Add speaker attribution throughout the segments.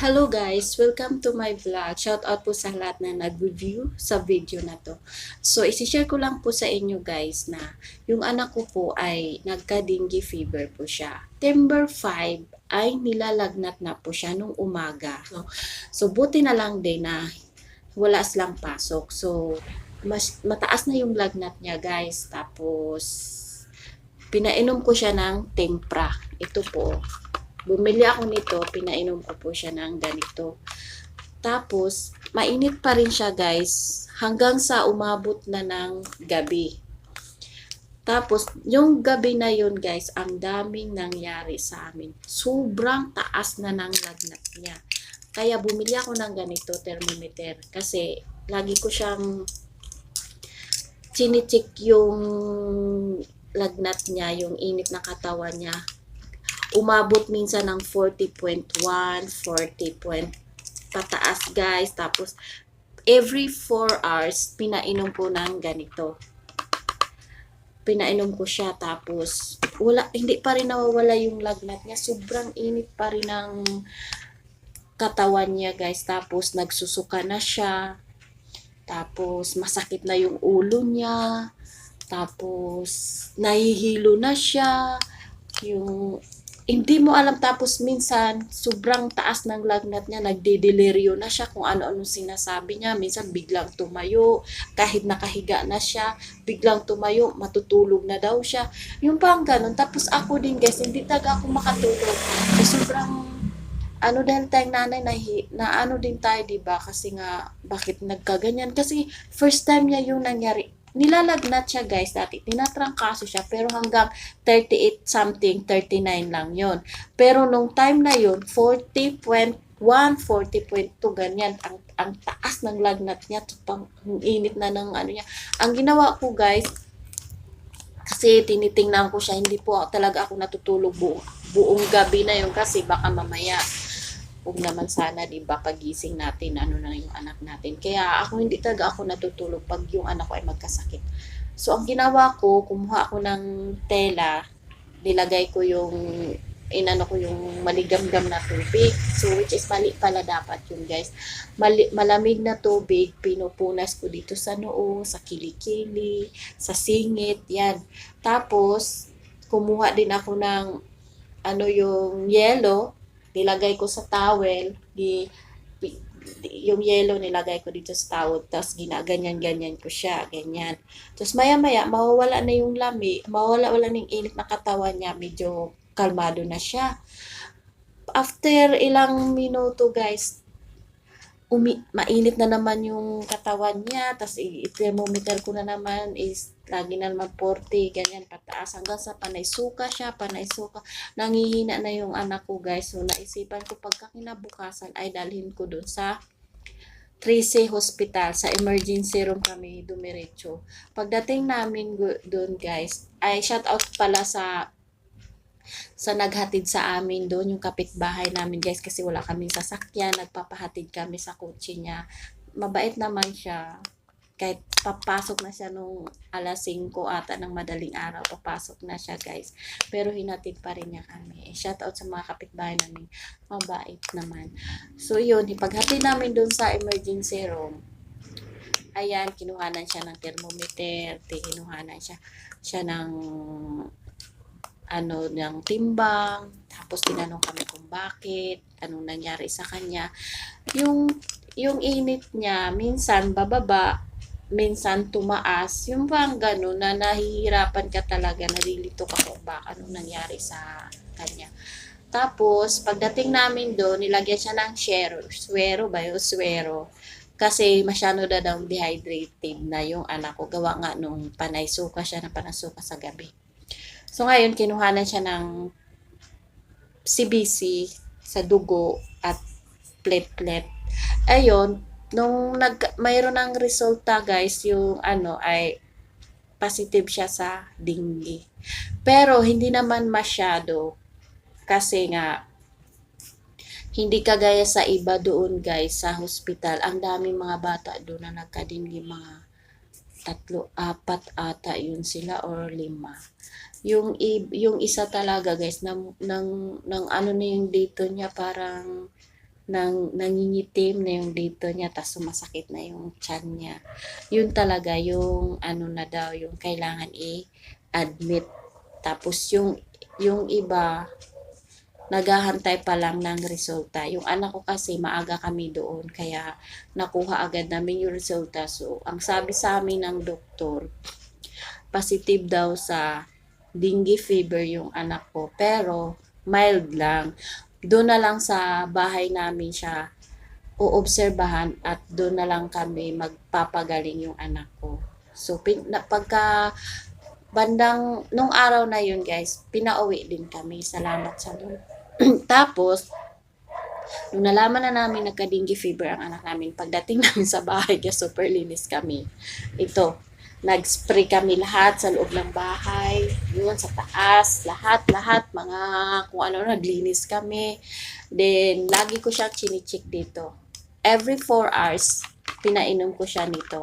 Speaker 1: Hello guys! Welcome to my vlog. Shout out po sa lahat na nag-review sa video na to. So, isi-share ko lang po sa inyo guys na yung anak ko po ay nagka-dengue fever po siya. September 5 ay nilalagnat na po siya nung umaga. So, so buti na lang din na wala silang pasok. So, mas mataas na yung lagnat niya guys. Tapos, pinainom ko siya ng tempra. Ito po. Bumili ako nito, pinainom ko po siya ng ganito. Tapos, mainit pa rin siya guys, hanggang sa umabot na ng gabi. Tapos, yung gabi na yun guys, ang daming nangyari sa amin. Sobrang taas na ng lagnat niya. Kaya bumili ako ng ganito, thermometer. Kasi, lagi ko siyang chinichik yung lagnat niya, yung init na katawan niya umabot minsan ng 40.1, 40 point pataas guys. Tapos, every 4 hours, pinainom ko ng ganito. Pinainom ko siya. Tapos, wala, hindi pa rin nawawala yung lagnat niya. Sobrang init pa rin ng katawan niya guys. Tapos, nagsusuka na siya. Tapos, masakit na yung ulo niya. Tapos, nahihilo na siya. Yung hindi mo alam tapos minsan sobrang taas ng lagnat niya nagdedeliryo na siya kung ano-ano sinasabi niya. Minsan biglang tumayo kahit nakahiga na siya biglang tumayo matutulog na daw siya. Yung pang ganun. Tapos ako din guys hindi talaga ako makatulog. So, sobrang ano dahil tayong nanay na, na ano din tayo 'di ba? Kasi nga bakit nagkaganyan? Kasi first time niya yung nangyari nilalagnat siya guys dati. Tinatrangkaso siya pero hanggang 38 something, 39 lang yon Pero nung time na yon 40.1, 40.2 ganyan. Ang, ang taas ng lagnat niya. Pang init na ng ano niya. Ang ginawa ko guys, kasi tinitingnan ko siya, hindi po talaga ako natutulog buong, buong gabi na yun kasi baka mamaya huwag naman sana, di ba, pagising natin, ano na yung anak natin. Kaya ako, hindi talaga ako natutulog pag yung anak ko ay magkasakit. So, ang ginawa ko, kumuha ako ng tela, nilagay ko yung, inano ko yung maligamgam na tubig. So, which is mali pala dapat yun, guys. Mali, malamig na tubig, pinupunas ko dito sa noo, sa kilikili, sa singit, yan. Tapos, kumuha din ako ng, ano yung yellow, nilagay ko sa towel, di, yung yellow nilagay ko dito sa towel, tapos ginaganyan-ganyan ko siya, ganyan. Tapos maya-maya, mawawala na yung lami, mawawala-wala na yung init na katawan niya, medyo kalmado na siya. After ilang minuto guys, umi mainit na naman yung katawan niya, tapos i-thermometer ko na naman is lagi na naman 40, ganyan pataas hanggang sa panay suka siya, panay suka. Nangihina na yung anak ko guys. So naisipan ko pagka kinabukasan ay dalhin ko dun sa 3C Hospital. Sa emergency room kami dumiretso. Pagdating namin doon guys, ay shout out pala sa sa naghatid sa amin doon, yung kapitbahay namin guys kasi wala kaming sasakyan, nagpapahatid kami sa kotse niya. Mabait naman siya. Kahit papasok na siya nung alas 5 ata ng madaling araw, papasok na siya guys. Pero hinatid pa rin niya kami. Shout out sa mga kapitbahay namin. Mabait naman. So yun, ipaghatid namin doon sa emergency room. Ayan, kinuhanan siya ng thermometer, kinuhanan siya siya ng ano ng timbang, tapos tinanong kami kung bakit, anong nangyari sa kanya. Yung yung init niya minsan bababa, minsan tumaas, yung bang gano'n na nahihirapan ka talaga, nalilito ka kung baka anong nangyari sa kanya. Tapos, pagdating namin doon, nilagyan siya ng shero, swero ba yun? Swero. Kasi masyado na daw dehydrated na yung anak ko. Gawa nga nung panay suka siya na panasuka sa gabi. So ngayon, kinuhanan siya ng CBC sa dugo at platelet. Ayun, nung nag mayroon ng resulta guys, yung ano ay positive siya sa dengue. Pero hindi naman masyado kasi nga hindi kagaya sa iba doon guys sa hospital. Ang daming mga bata doon na nagka-dengue mga tatlo, apat ata yun sila or lima yung yung isa talaga guys ng ng ng ano na yung dito niya parang nang nangingitim na yung dito niya tas sumasakit na yung tiyan niya. Yun talaga yung ano na daw yung kailangan i-admit. Tapos yung yung iba naghahantay pa lang ng resulta. Yung anak ko kasi maaga kami doon kaya nakuha agad namin yung resulta. So, ang sabi sa amin ng doktor, positive daw sa dengue fever yung anak ko. Pero, mild lang. Doon na lang sa bahay namin siya uobserbahan at doon na lang kami magpapagaling yung anak ko. So, pin, pagka bandang, nung araw na yun guys, pinauwi din kami. Salamat sa Lord. Tapos, nung nalaman na namin nagka-dengue fever ang anak namin, pagdating namin sa bahay, kaya super linis kami. Ito, nag-spray kami lahat sa loob ng bahay, yun sa taas, lahat, lahat, mga kung ano, naglinis kami. Then, lagi ko siya chinichik dito. Every 4 hours, pinainom ko siya nito.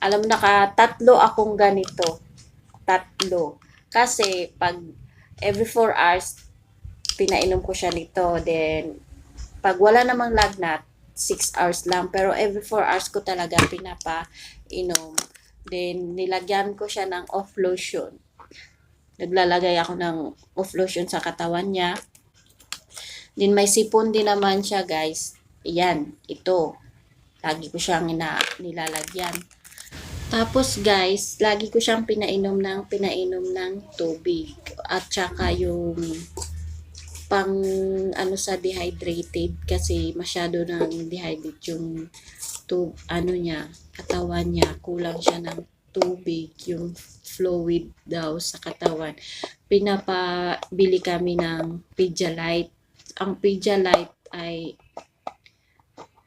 Speaker 1: Alam mo, naka tatlo akong ganito. Tatlo. Kasi, pag every 4 hours, pinainom ko siya nito. Then, pag wala namang lagnat, 6 hours lang. Pero every 4 hours ko talaga pinapainom. Then, nilagyan ko siya ng off lotion. Naglalagay ako ng off lotion sa katawan niya. Then, may sipon din naman siya, guys. Ayan, ito. Lagi ko siyang ina, nilalagyan. Tapos, guys, lagi ko siyang pinainom ng pinainom ng tubig. At saka yung pang ano sa dehydrated kasi masyado nang dehydrate yung tub, ano niya, katawan niya, kulang siya ng tubig, yung fluid daw sa katawan. Pinapabili kami ng Pedialyte. Ang Pedialyte ay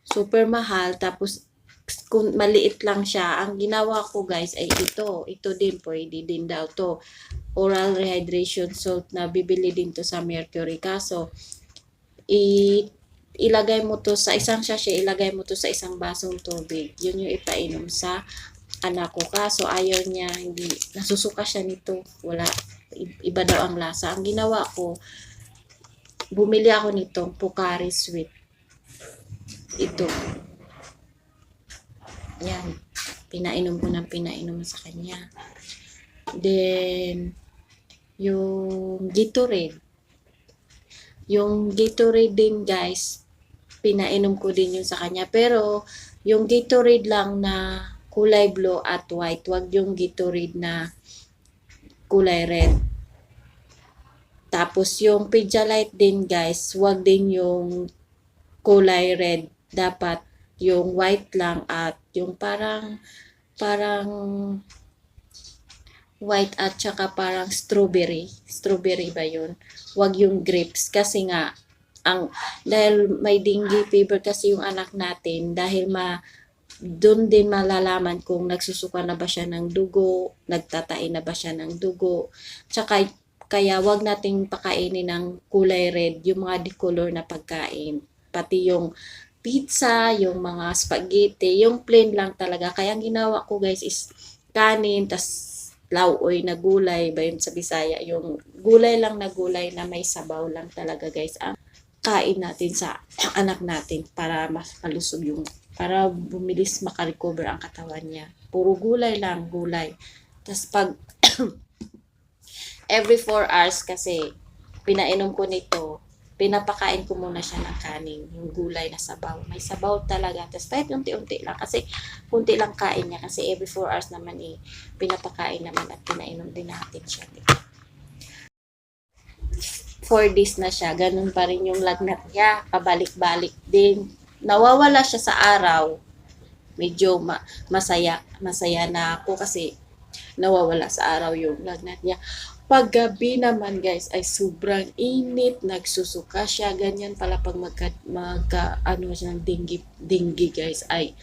Speaker 1: super mahal tapos kung maliit lang siya, ang ginawa ko guys ay ito. Ito din pwede din daw to. Oral rehydration salt na bibili din to sa Mercury. Kaso, i ilagay mo to sa isang sachet, ilagay mo to sa isang basong tubig. Yun yung ipainom sa anak ko. Kaso ayaw niya, hindi, nasusuka siya nito. Wala, iba daw ang lasa. Ang ginawa ko, bumili ako nitong Pocari Sweet. Ito. Yan. Pinainom ko ng pinainom sa kanya. Then, yung Gatorade. Yung Gatorade din guys, pinainom ko din yun sa kanya. Pero, yung Gatorade lang na kulay blue at white, wag yung Gatorade na kulay red. Tapos, yung Pedialyte din guys, wag din yung kulay red. Dapat yung white lang at yung parang parang white at saka parang strawberry. Strawberry ba yun? Wag yung grapes kasi nga ang dahil may dengue fever kasi yung anak natin dahil ma doon din malalaman kung nagsusuka na ba siya ng dugo, nagtatain na ba siya ng dugo. Tsaka kaya wag nating pakainin ng kulay red yung mga decolor na pagkain. Pati yung pizza, yung mga spaghetti, yung plain lang talaga. Kaya ang ginawa ko guys is kanin, tas lauoy na gulay, ba yun sa Bisaya, yung gulay lang na gulay na may sabaw lang talaga guys. Ang kain natin sa anak natin para mas malusog yung, para bumilis makarecover ang katawan niya. Puro gulay lang, gulay. tas pag every 4 hours kasi pinainom ko nito, pinapakain ko muna siya ng kanin, yung gulay na sabaw. May sabaw talaga. Tapos kahit unti-unti lang, kasi kunti lang kain niya. Kasi every 4 hours naman eh, pinapakain naman at pinainom din natin siya. Diba? 4 days na siya, ganun pa rin yung lagnat niya, pabalik-balik din. Nawawala siya sa araw, medyo ma- masaya, masaya na ako kasi nawawala sa araw yung lagnat niya. Paggabi naman guys ay sobrang init, nagsusuka siya, ganyan pala pag magka, magka ano siya ng dengue, dengue guys ay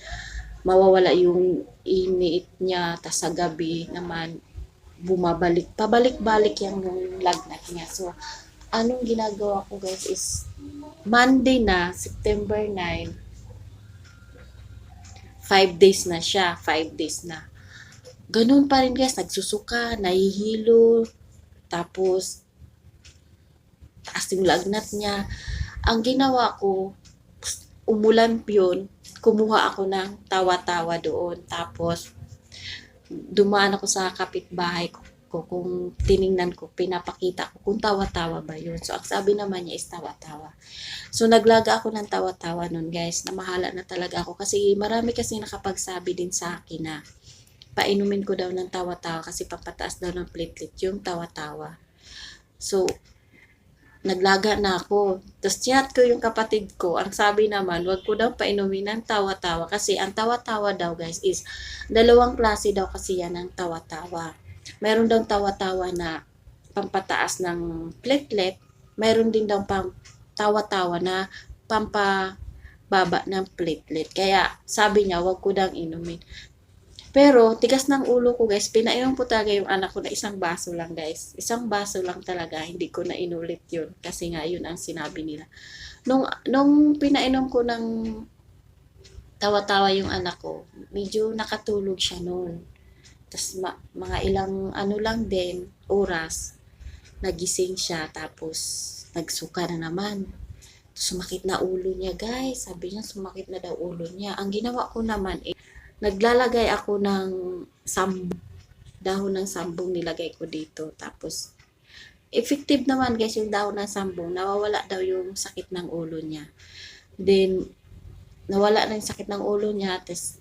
Speaker 1: mawawala yung init niya, tas sa gabi naman bumabalik, pabalik-balik yung lagnat niya. So, anong ginagawa ko guys is Monday na, September 9, 5 days na siya, 5 days na. Ganun pa rin guys, nagsusuka, nahihilo, tapos taas yung lagnat niya. Ang ginawa ko, umulan yun, kumuha ako ng tawa-tawa doon. Tapos, dumaan ako sa kapitbahay ko, ko kung tiningnan ko, pinapakita ko kung tawa-tawa ba yun. So, ang sabi naman niya is tawa-tawa. So, naglaga ako ng tawa-tawa nun, guys. Namahala na talaga ako. Kasi marami kasi nakapagsabi din sa akin na painumin ko daw ng tawa-tawa kasi papataas daw ng platelet yung tawa-tawa. So, naglaga na ako. Tapos chat ko yung kapatid ko. Ang sabi naman, wag ko daw painumin ng tawa-tawa. Kasi ang tawa-tawa daw guys is, dalawang klase daw kasi yan ng tawa-tawa. Meron daw tawa-tawa na pampataas ng platelet. Meron din daw pang tawa-tawa na pampababa ng platelet. Kaya sabi niya, wag ko daw inumin. Pero, tigas ng ulo ko guys, pinainom po talaga yung anak ko na isang baso lang guys. Isang baso lang talaga, hindi ko na inulit yun. Kasi nga, yun ang sinabi nila. Nung, nung pinainom ko ng tawa-tawa yung anak ko, medyo nakatulog siya noon. Tapos ma- mga ilang ano lang din, oras, nagising siya. Tapos, nagsuka na naman. Sumakit na ulo niya guys. Sabi niya, sumakit na daw ulo niya. Ang ginawa ko naman, eh, naglalagay ako ng sambong, dahon ng sambong nilagay ko dito. Tapos, effective naman guys yung dahon ng sambong. Nawawala daw yung sakit ng ulo niya. Then, nawala na yung sakit ng ulo niya. Tapos,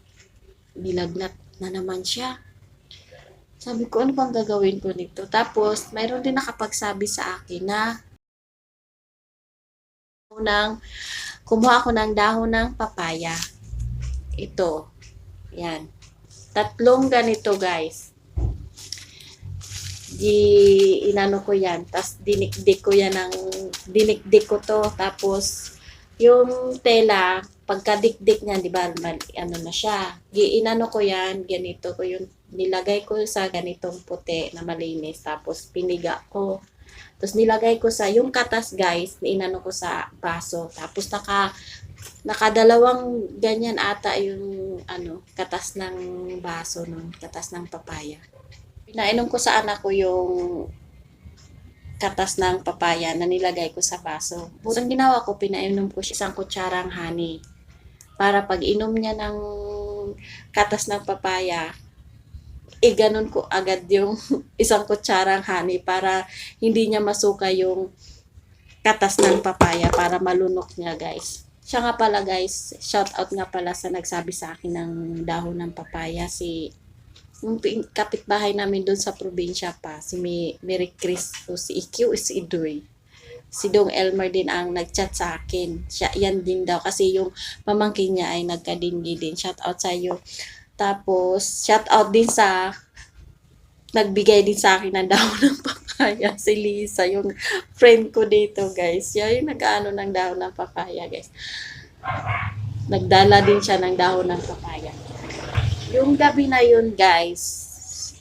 Speaker 1: nilagnat na naman siya. Sabi ko, ano bang gagawin ko nito? Tapos, mayroon din nakapagsabi sa akin na ng, kumuha ako ng dahon ng papaya. Ito. Yan. Tatlong ganito, guys. Di, inano ko yan. Tapos, dinikdik ko yan ng, dinikdik ko to. Tapos, yung tela, pagkadikdik niya, di ba, man, ano na siya. Gi, inano ko yan, ganito ko yung, nilagay ko sa ganitong puti na malinis. Tapos, piniga ko. Tapos, nilagay ko sa, yung katas, guys, inano ko sa baso. Tapos, naka, nakadalawang ganyan ata yung ano, katas ng baso nun, katas ng papaya. Pinainom ko sa anak ko yung katas ng papaya na nilagay ko sa baso. So, ang ginawa ko, pinainom ko siya isang kutsarang honey. Para pag inom niya ng katas ng papaya, eh ganun ko agad yung isang kutsarang honey para hindi niya masuka yung katas ng papaya para malunok niya guys. Siya nga pala guys, shout out nga pala sa nagsabi sa akin ng dahon ng papaya si yung kapitbahay namin doon sa probinsya pa, si Mary Chris si EQ is Idoy. Si Dong Elmer din ang nagchat sa akin. Siya, yan din daw. Kasi yung pamangkin niya ay nagkadinggi din. Shout out sa iyo. Tapos, shout out din sa nagbigay din sa akin ng dahon ng papaya. Si Lisa, yung friend ko dito, guys. Siya yung nag-ano ng dahon ng papaya, guys. Nagdala din siya ng dahon ng papaya. Yung gabi na yun, guys,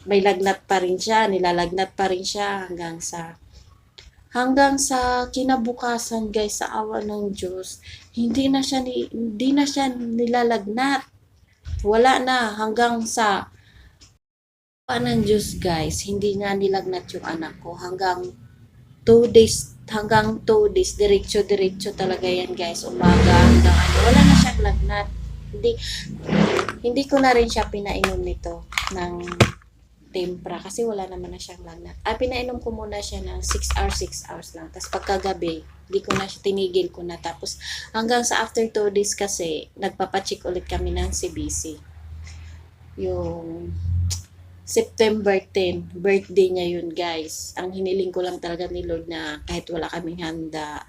Speaker 1: may lagnat pa rin siya, nilalagnat pa rin siya hanggang sa hanggang sa kinabukasan, guys, sa awa ng Diyos, hindi na siya ni, hindi na siya nilalagnat. Wala na hanggang sa awa ng Diyos, guys, hindi nga nilagnat yung anak ko hanggang 2 days hanggang 2 days diretso-diretso talaga yan, guys. Umaga hanggang ano, wala na siyang lagnat. Hindi hindi ko na rin siya pinainom nito ng tempra kasi wala naman na siyang lagnat. Ah, pinainom ko muna siya ng 6 hours, 6 hours lang. Tapos pagkagabi, hindi ko na siya, tinigil ko na. Tapos hanggang sa after 2 days kasi, nagpapacheck ulit kami ng CBC. Yung September 10, birthday niya yun guys. Ang hiniling ko lang talaga ni Lord na kahit wala kaming handa,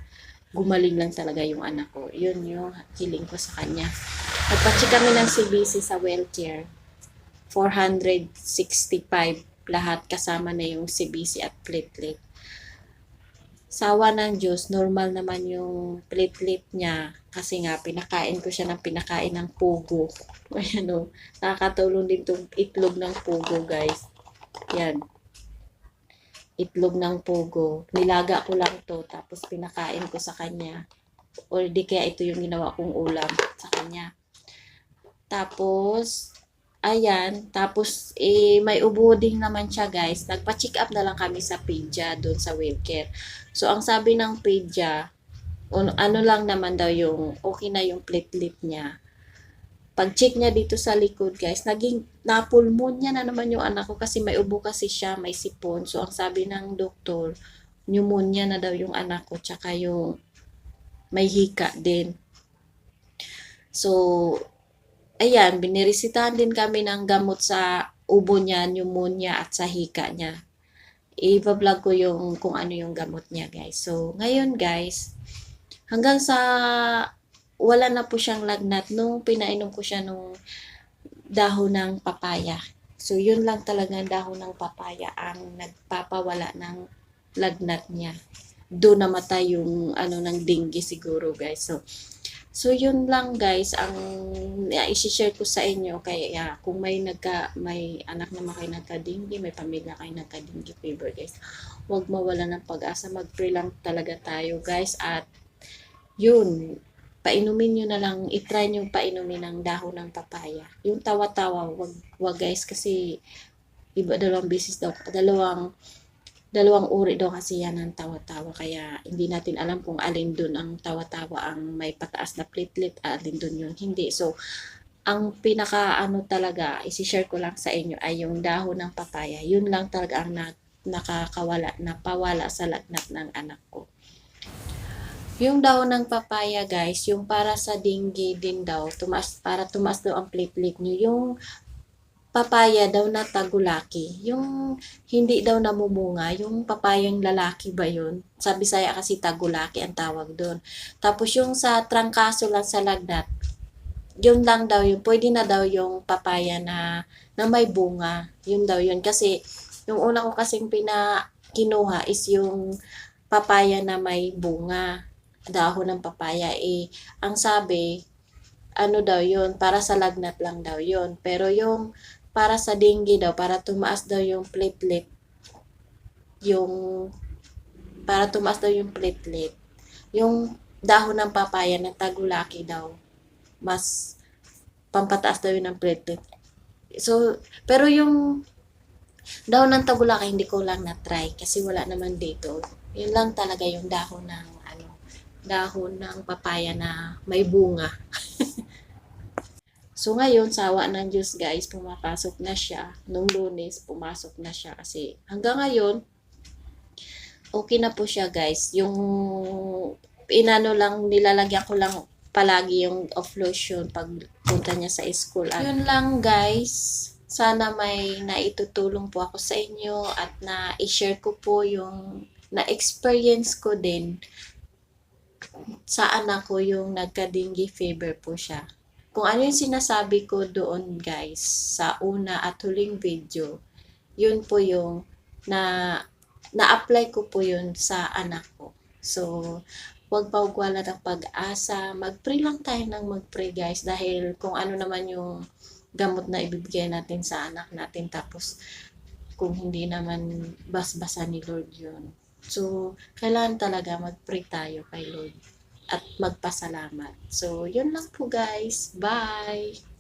Speaker 1: gumaling lang talaga yung anak ko. Yun yung hiling ko sa kanya. Nagpacheck kami ng CBC sa wheelchair. 465 lahat kasama na yung CBC at platelet. Sawa ng Diyos, normal naman yung platelet niya kasi nga pinakain ko siya ng pinakain ng pugo. Ayan o, nakakatulong din tong itlog ng pugo guys. Yan. Itlog ng pugo. Nilaga ko lang to tapos pinakain ko sa kanya. O di kaya ito yung ginawa kong ulam sa kanya. Tapos, ayan, tapos eh, may ubo din naman siya guys. Nagpa-check up na lang kami sa Pedja doon sa Wilcare. So, ang sabi ng Pedja, Un- ano lang naman daw yung okay na yung platelet niya. Pag-check niya dito sa likod, guys, naging napulmonya na naman yung anak ko kasi may ubo kasi siya, may sipon. So, ang sabi ng doktor, pneumonia na daw yung anak ko, tsaka yung may hika din. So, ayan, binirisitahan din kami ng gamot sa ubo niya, pneumonia at sa hika niya. I-vlog ko yung kung ano yung gamot niya, guys. So, ngayon, guys, hanggang sa wala na po siyang lagnat nung pinainom ko siya nung dahon ng papaya. So, yun lang talaga dahon ng papaya ang nagpapawala ng lagnat niya. Doon namatay yung ano ng dengue siguro, guys. So, so yun lang guys ang uh, i-share ko sa inyo kaya kung may nagka may anak na kayo nagka-dengue, may pamilya kayo nagka-dengue fever, guys. Huwag mawala ng pag-asa, mag-pray lang talaga tayo, guys. At yun, painumin nyo na lang, itry nyo painumin ng dahon ng papaya. Yung tawa-tawa, wag, wag guys, kasi iba dalawang beses daw, dalawang dalawang uri daw kasi yan ng tawa-tawa. Kaya hindi natin alam kung alin dun ang tawa-tawa ang may pataas na platelet, alin dun yun hindi. So, ang pinaka ano talaga, isi-share ko lang sa inyo ay yung dahon ng papaya. Yun lang talaga ang na, nakakawala, napawala sa lagnat ng anak ko. Yung dahon ng papaya, guys, yung para sa dengue din daw, tumaas, para tumaas daw ang platelet nyo. Yung papaya daw na tagulaki. Yung hindi daw namumunga, yung papayang lalaki ba yun? Sa Bisaya kasi tagulaki ang tawag doon. Tapos yung sa trangkaso lang sa lagnat, yun lang daw yun. Pwede na daw yung papaya na, na may bunga. Yun daw yun. Kasi yung una ko kasing pina kinuha is yung papaya na may bunga dahon ng papaya eh ang sabi ano daw yun para sa lagnat lang daw yun pero yung para sa dengue daw para tumaas daw yung platelet. Yung para tumaas daw yung platelet. Yung dahon ng papaya na tagulaki daw mas pampataas daw yun ng platelet. So pero yung dahon ng tagulaki hindi ko lang na-try kasi wala naman dito. Yun lang talaga yung dahon ng ano dahon ng papaya na may bunga. so ngayon, sawa ng Diyos guys, pumapasok na siya. Nung lunes, pumasok na siya kasi hanggang ngayon, okay na po siya guys. Yung inano lang, nilalagyan ko lang palagi yung off lotion pag punta niya sa school. At yun lang guys. Sana may naitutulong po ako sa inyo at na i-share ko po yung na-experience ko din sa anak ko yung nagka-dengue fever po siya. Kung ano yung sinasabi ko doon guys sa una at huling video, yun po yung na na-apply ko po yun sa anak ko. So, huwag pawagwala ng pag-asa. Mag-pray lang tayo ng mag-pray guys dahil kung ano naman yung gamot na ibibigay natin sa anak natin tapos kung hindi naman basbasa ni Lord yun. So, kailangan talaga mag-pray tayo kay Lord at magpasalamat. So, yun lang po guys. Bye!